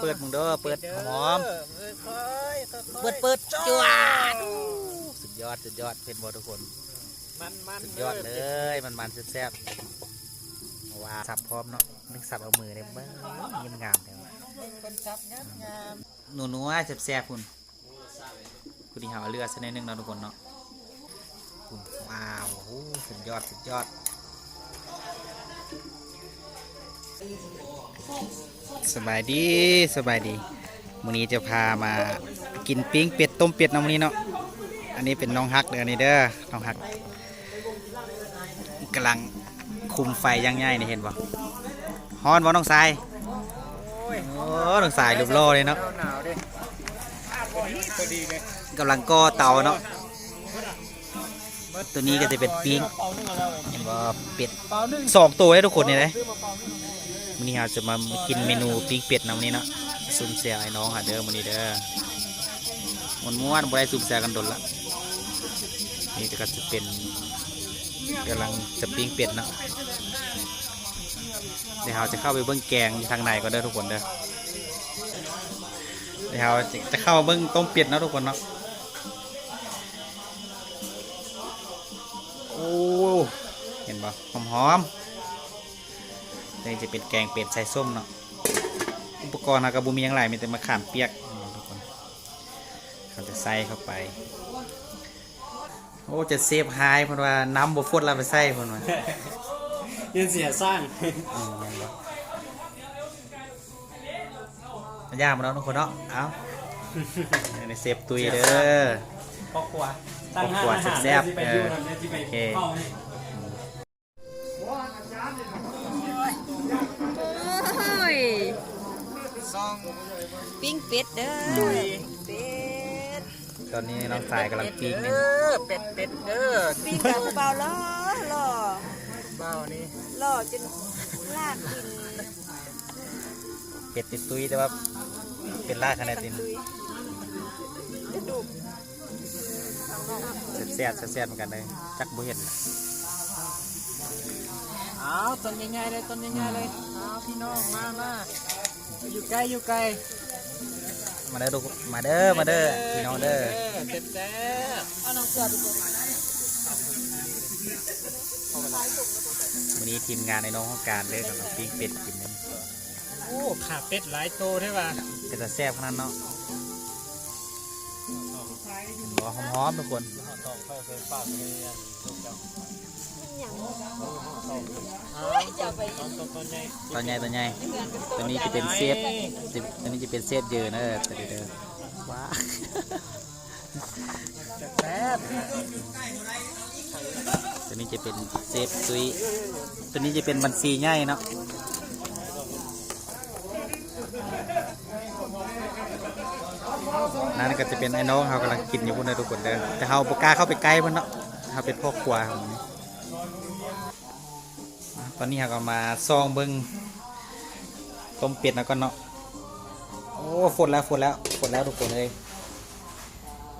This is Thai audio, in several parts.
เปิดมึงเด้อเปิดหอมค่อยๆค่อยๆเปิดเปิดจวดสุดยอดสุดยอดเป็นบอทุกคนมันมันสุดยอดเลยมันมันแซ่บๆว้าสับพร้อมเนาะนึกสับเอามือเนี่ยเบิ้งยิ้มงามเลยคนจับงามงามหนูนัวแซ่บๆคุณคุณที่หาเลือดสักนิดนึงเนาะทุกคนเนาะคุณว้าวโอ้โหสุดยอดสุดยอด สบายดีสบายดีมื้อนี้จะพามากินปิ้งเป็ดต้มเป็ดเนาะมื้อนี้เนาะอันนี้เป็นน้องฮักเด้ออันนี้เด้อน้องฮักกำลังคุมไฟย่างง่ายนี่เห็นบ่ฮ้อนบ่น้องทรายโอ้ยน้องทรายรูปโลเลยเนาะหนาวๆดิตัวดีเลยกำลังก่อเตาเนาะตัวนี้ก็จะเป็นปิ้งเห็นบ่เป็ดสองตัวเลยทุกคนนี่เลยซื้อ มาเปาหนึ่งมื้อนี้เราจะมากินเมนูปิ้งเป็ดนะมื้อนี้เนาะซุ่มแซวไอ้น้องหาเด้อมื้อนี้เด้อมันม่วนบ่ได้ซุ่มแซวกันดนละนี่ก็จะเป็นกำลังจะปิ้งเป็ดเนาะเดี๋ยวเราจะเข้าไปเบิ้องแกงทางในก็เด้อทุกคนเด้อเดี๋ยวเราจะเข้าเบิ้องต้มเป็ดนะทุกคนเนาะโอ้เห็นปะหอมหอมๆ นี่จะเป็นแกงเป็ดใส่ส้มเนาะอุปกรณ์เรากระบุมีอย่างไรมีแต่มะขามเปียกนี่ทุกคนเขาจะใส่เข้าไป โอ้จะเซฟไฮเพราะว่าน้ำบฟดเราไปใส่เพราะว่ายืนเสียสร้างอืมแม่นบ่มันยากมาแล้วทุกคนเนาะเอาในเซฟตุยเด้อครอบครัวครอบครัวแซ่บๆไปเออยู่อทำได้ที่ไปโอเค ซองปิ้งเป็ดเด้อดุยเป็ดตอนนี้น้องสายกำลังปิ้งเด้นี่อเป็ดเป็ดเด้อปิ้งกับเบาๆล่อล่อเบานี่ล่อจนลากกินเป็ดติดตุยแต่ว่าเป็นลากขนาดนี้ตุยกระดูกแซ่บๆแซ่บๆเหมือนกันเลยจักบุเห็นน่ะเอาต้นง่ายๆเลยต้นง่ายๆเลยเอาพี่น้องมามา อยู่ใกล้อยู่ไกลมาเด้อทุกมาเด้อมาเด้อพี่น้องเด้อเต็มแซ่บเอาน้องเกลือไปก่อนวันนี้ทีมงานในน้องของการเด้อกำลังปิ้งเป็ดกินนั่นโอ้ขาเป็ดหลายโตใช่ป่ะเป็นแต่แซ่บขนาดเนาะรอหอมๆทุกคนต อกเข้าใส่ปากเลยอะลูกเจ้าอย่างเอาจะเอาไปตอนตอนตอนใหญ่ตอนใหญ่ตอนใหญ่เพื่อนกันตัวนี้จะเป็นเซฟตัวนี้จะเป็นเซฟเยอะนะเออตัวนี้เด้อว้าแซ่บตัวนี้จะเป็นเซฟซุยตัวนี้จะเป็นบัญชีใหญ่เนาะนั่นก็จะเป็นไอ้น้องเขากำลังกินอยู่พุ่นนะทุกคนเด้อแต่เขาปกล้าเข้าไปใกล้มันเนาะเขาเป็นพ่อครัวของมันอะ ตอนนี้เขาก็มาซองเบิ้งต้มเป็ดแล้วก็เนาะโอ้ฝนแล้วฝนแล้วฝนแล้วทุกคนเลย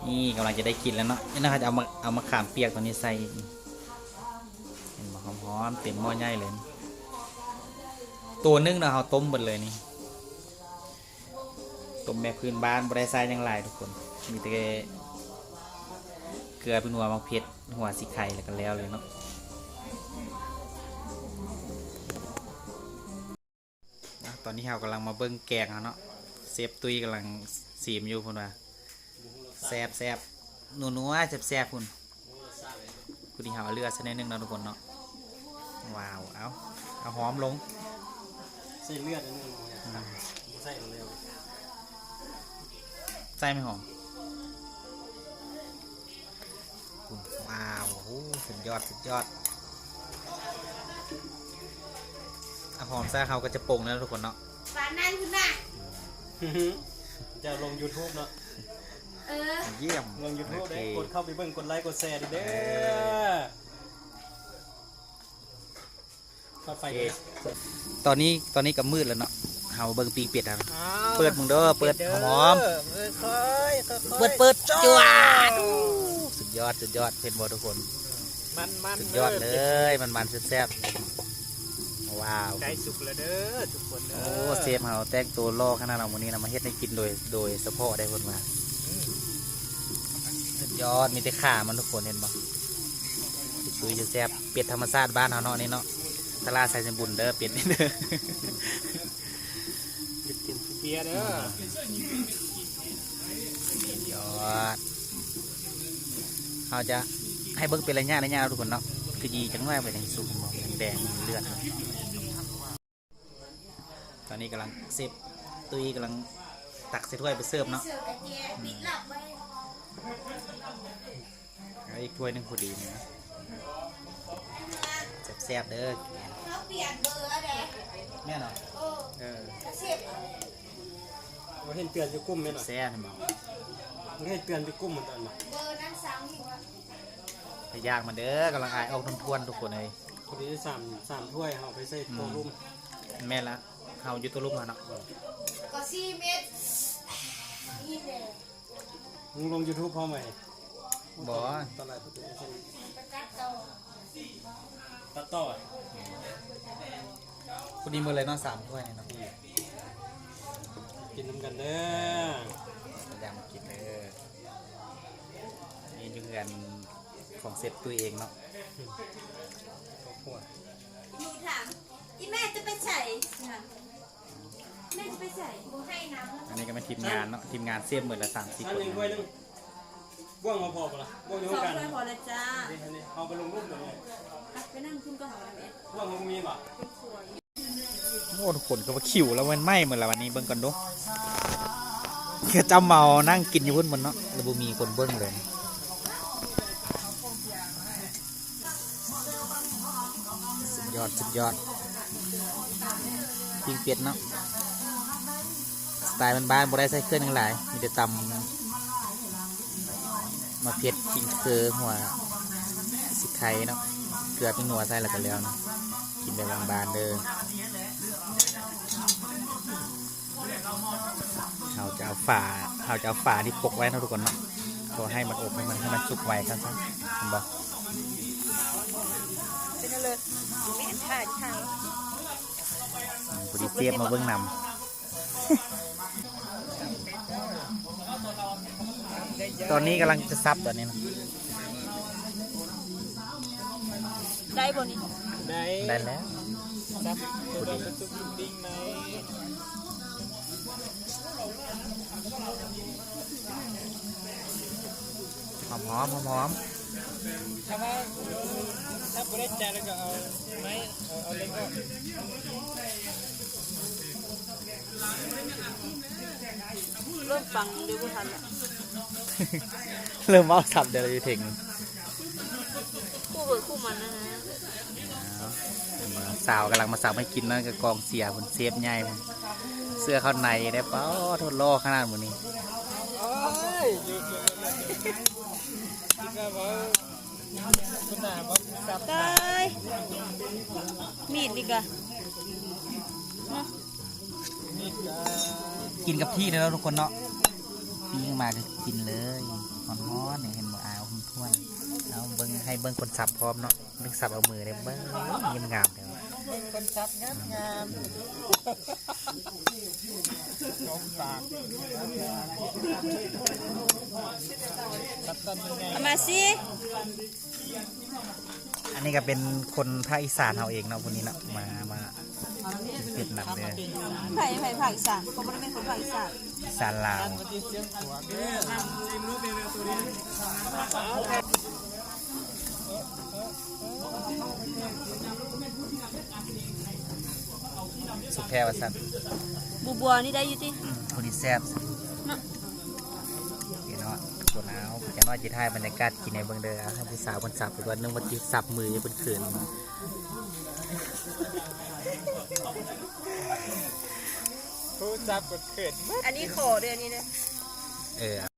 นี่กำลังจะได้กินแล้วเนาะนี่นะครับจะเอามาเอามาขามเปียกตัวนี้ใส่เห็นบ่หอมๆเต็มหม้อใหญ่เลย ตัวนึ่งนะเขาต้มหมดเลยนี่ต้มแบบพื้นบ้านบริษัทยังหลายทุกคน มีแต่เกลือเป็นหัวมังเพชรหัวสีไข่แล้วก็แล้วเลยเนาะ อะตอนนี้เรากำลังมาเบิ้งแกงแล้วเนาะเซฟตุยกำลังสีมอยู่พุ่นว่าแซบแซบนัวนัวแซบแซบพุ่นคุณที่หาเลือดสักนิดนึงเนาะทุกคนเนาะว้าวเอาเอาหอมลงใส่เลือดนิดนึงอืมใส่เร็วใส่ไม่หอมคุณว้าวโอ้โหสุดยอดสุดยอด อาหอมแซ่เขาก็จะปรุงแล้วทุกคนเนาะฝานั่นคุณน่ะจะลง YouTube เนาะเออเยี่ยมลง YouTube โอเคได้กดเข้าไปเบิ่งกดไลค์กดแชร์ดิเด้เออทอดไฟโอเคกันตอนนี้ตอนนี้ก็มืดแล้วเนาะเฮาเบิ่งปีกเป็ดแล้วอ้าวเปิดมึงเด้อเปิดหอมเปิดค่อยๆค่อยๆเปิดเปิดจวดโอ้สุดยอดสุดยอดเพ็นบอทุกคนมันมันสุดยอดเลยมันมันแซ่บๆ ว้าว ได้สุกแล้วเด้อทุกคนเด้โอ้เซฟเฮาแต่งตัวล่อขนาดเราวันนี้นะมาเฮ็ดให้กินโดยโดยเฉพาะได้คนมาสุดยอดมีแต่ขามันทุกคนเห็นบ่ชุยจะแซ่บเป็ดธรรมชาติบ้านเฮาเนาะนี่เนาะตลาดใส่สมบุญเด้อเป็ดนี่เด้อหยุดกินเบียร์เด้อยอดเราจะให้เบิ้งเป็นระยะระยะทุกคนเนาะคือยีจังว่าไปทางสุกมองแดงๆเลือด ตอนนี้กำลังเซฟตุยกำลังตักใส่ถ้วยไปเสิร์ฟเนาะเสือกระเจี๊ยบปิดหลับไว้แล้วอีกถ้วยหนึงพอดีเนะแซ่บๆเด้อเขาเปลี่ยนเบอร์อะไรแม่เนาะโอ้เออเสียบเราเห็นเตือนอยู่กุ้มไหมหน่อยแซ่บเห็นบ่มันเห็นเตือนอยู่กุ้มเหมือนกันหน่อยเบอร์นั้นซ้ำอีกว่าไปยากมาเด้อกำลังอายออกทวนๆทุกคนเลยพอดีสามสามถ้วยเอาไปใส่โต๊ะรุ่มแม่ละ เฮาอยู่ตัวลูกมาเนาะก็สี่เมตรนี่เลยมึงลงยูทูบพร้อมไหมบ่ตอนแรกประตูไม่ใช่ประกัดต่อตัดต่อพอดีมือเลยเนาะสามถ้วยเนี่ยเนาะกินน้ำกันเด้อพยายามกินเด้อนี่อยู่กันของเซฟตัวเองเนาะข้าวคั่วหนูถามอีแม่จะไปใส่ แม่จะไปใส่หนูให้น้ำอันนี้ก็เป็นทีมงานเนาะทีมงานเซฟหมื่นละสามสี่อันคนหนึ่งถ้วยหนึงว่างมาพอปะล่ะว่างอยู่สองกันถ้วยพอแล้วจ้านี่อันนี้เอาไปลงรูปหน่อยไปนั่งคุณก็หาแม่ว่างมันมีป่ะโอ้ทุกคนก็ว่าขิวแล้วมันไหม้เหมือนละวันนี้เบิ่งก่อนดูคือเจ้าเมานั่งกินอยู่พุ่นบนเนาะแล้วบ่มีคนเบิ่งเลยสุดยอดสุดยอดปิ้งเป็ดเนาะ สไตล์มันบ้านๆบ่ได้ใส่เครื่องทั้งหลาย มีแต่ตำมาเผ็ดปิ้งเคือหัวสิไข่เนาะ เกลือปิ้งหนัวใส่แล้วก็แล้วเนาะ กินแบบบางๆเด้อเราจะเอาฝาเราจะเอาฝาที่ปกไว้นะทุกคนเนาะตัวให้มันอบให้มันให้มันสุกไวครับท่านเห็นบอกเป็นอะไรอยู่ไม่เห็นท่าที่ทางพอดีเสียบมาเบื้องนำ ตอนนี้กำลังจะซับตอนนี้นะได้บนนี้ได้ได้แล้วซับตัวนี้เป็นซุปดิ้งไหมหอมหอมหอมหอมถ้าว่าถ้าไม่ได้ใจแล้วก็เอาไม้เอาเอาเล็กออกเริ่มฟังดูไม่ทันละ เริ่มเอาสับเดี๋ยวเราจะถึงคู่เบิร์คู่มันนะฮะสาวกำลังมาสับให้กินนั่นก็กองเสียผนเซฟใหญ่พุ่นเสื้อเข้าในได้เปล่าทดลอกขนาดหมดนี้โอ้ยอยู่อยู่อยู่ที่ก็ว่าคุณน่ะว่าซับตายมีดดีกว่าเนาะนี่ก็กินกับที่เลยแล้วทุกคนเนาะ พี่ขึ้นมาก็กินเลยฮ้อนๆเนี่ยเห็นบ่อาวคุณท้วนเอาเบิ้งให้เบิ้งคนสับพร้อมเนาะเบิ้งสับเอามือเลยเบิ้งยิ้มงามเลยคนซับงามงามของฝากซับต้นยังไงเอามาสิอันนี้ก็เป็นคนภาคอีสานเราเองเนาะคนนี้เนาะมามา เผ็ดหนักเลยไผ่ไผ่ภาคอีสานเขาไม่ได้เป็นคนภาคอีสานอีสานลาวที่เสียงหัวเด้อจิ้มรูปเร็วๆตัวนี้สุกแพรวสันบัวบัวนี่ได้อยู่ที่คนนี้แซ่บเดี๋ยวเนาะคนเอาจะน้อยจีท้ายบรรยากาศกินในเบิ้งเด้อให้ผู้สาวคนสับไปก่อนนึกว่าจีสับมืออยู่บนเขื่อน ผู้จับกดเขิดอันนี้ขอเดือนนี้นะเออ